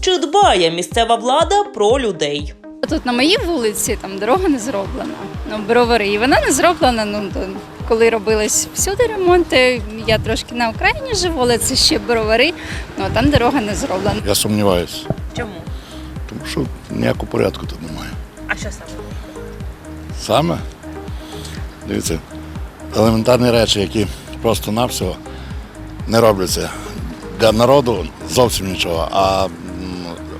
Чи дбає місцева влада про людей? Тут на моїй вулиці там дорога не зроблена. Ну, бровари. І вона не зроблена. Ну то коли робились всюди ремонти. Я трошки на Україні живу, але це ще бровари. Ну там дорога не зроблена. Я сумніваюся, Чому? тому що ніякого порядку тут немає. А що саме? Саме, дивіться, елементарні речі, які просто-навсього не робляться для народу зовсім нічого, а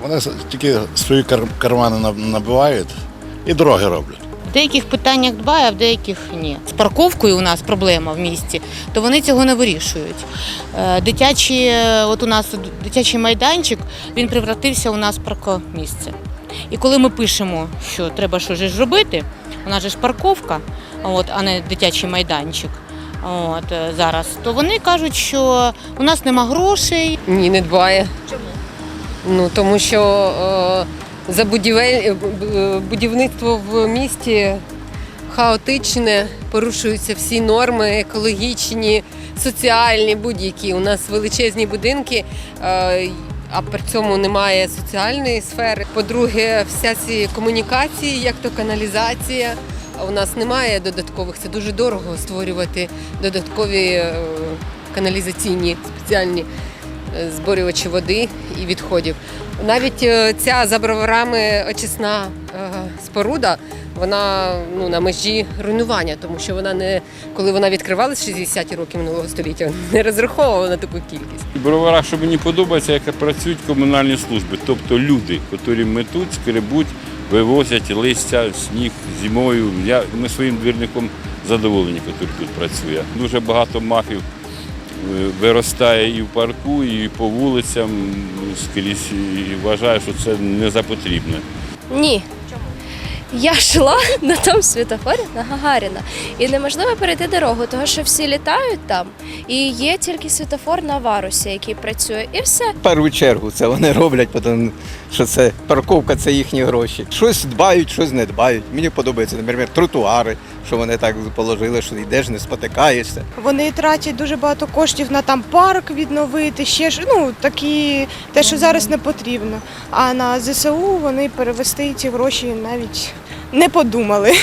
вони тільки свої кармани набивають і дороги роблять. В деяких питаннях дбає, а в деяких ні. З парковкою у нас проблема в місті, то вони цього не вирішують. Е, Дитячі, е, от у нас дитячий майданчик, він превратився у нас в паркомісце. І коли ми пишемо, що треба щось ж робити, у нас же ж парковка, от, а не дитячий майданчик. От е, зараз, то вони кажуть, що у нас нема грошей, Ні, не дбає. Чому? Ну тому що е, за будівель... будівництво в місті хаотичне, порушуються всі норми екологічні, соціальні, будь-які. У нас величезні будинки. е, а при цьому немає соціальної сфери. По-друге, вся ці комунікації, як то каналізація, у нас немає додаткових. Це дуже дорого створювати додаткові е, каналізаційні спеціальні е, зборювачі води і відходів. Навіть е, ця за броварами очисна е, споруда, вона ну, на межі руйнування, тому що вона не коли вона відкривалась 60-ті роки минулого століття, не розраховувала на таку кількість. В броварах, що мені подобається, як працюють комунальні служби, тобто люди, які метуть, скребуть, вивозять листя, сніг зимою. Я, ми своїм двірником задоволені, який тут працює. Дуже багато махів е, виростає і в парку, і по вулицям скрізь. І вважаю, що це не за потрібне. Ні. Я йшла на тому світофорі на Гагаріна. І неможливо перейти дорогу, тому що всі літають там. І є тільки світофор на варусі, який працює, і все. В першу чергу це вони роблять, тому що це парковка, це їхні гроші. Щось дбають, щось не дбають. Мені подобається, наприклад, тротуари, що вони так положили, що йдеш, не спотикаєшся. Вони тратять дуже багато коштів на там парк відновити, ще ж ну такі те, що зараз не потрібно. А на ЗСУ вони перевести ці гроші навіть не подумали.